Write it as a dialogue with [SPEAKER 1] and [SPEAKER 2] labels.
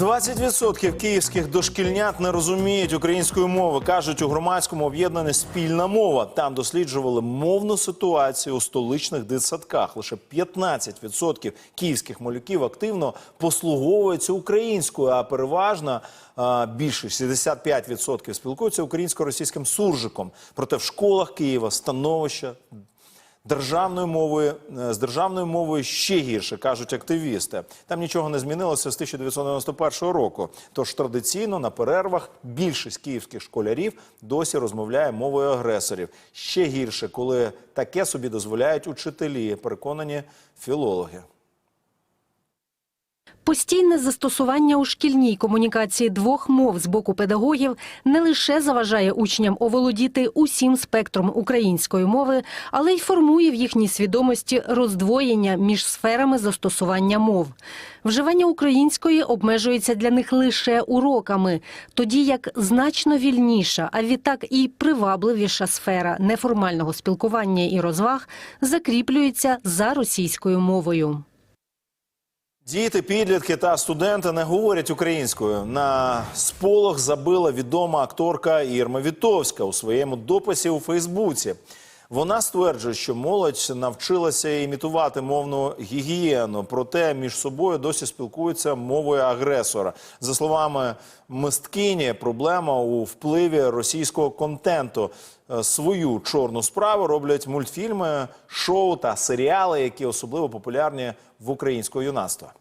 [SPEAKER 1] 20% київських дошкільнят не розуміють української мови. кажуть у громадському об'єднанні спільна мова. Там досліджували мовну ситуацію у столичних дитсадках. Лише 15% київських малюків активно послуговуються українською, а переважна а, більшість 65% спілкуються українсько-російським суржиком. Проте в школах Києва становище Державною мовою е, з державною мовою ще гірше кажуть активісти. Там нічого не змінилося з 1991 року. Тож традиційно на перервах більшість київських школярів досі розмовляє мовою агресорів. Ще гірше, коли таке собі дозволяють учителі, переконані філологи.
[SPEAKER 2] Постійне застосування у шкільній комунікації двох мов з боку педагогів не лише заважає учням оволодіти усім спектром української мови, але й формує в їхній свідомості роздвоєння між сферами застосування мов. Вживання української обмежується для них лише уроками, тоді як значно вільніша, а відтак і привабливіша сфера неформального спілкування і розваг закріплюється за російською мовою.
[SPEAKER 1] Діти, підлітки та студенти не говорять українською. На сполох забила відома акторка Ірма Вітовська у своєму дописі у Фейсбуці. Вона стверджує, що молодь навчилася імітувати мовну гігієну, проте між собою досі спілкуються мовою агресора. За словами мисткині, проблема у впливі російського контенту. Е, Свою чорну справу роблять мультфільми, шоу та серіали, які особливо популярні в українського юнацтва.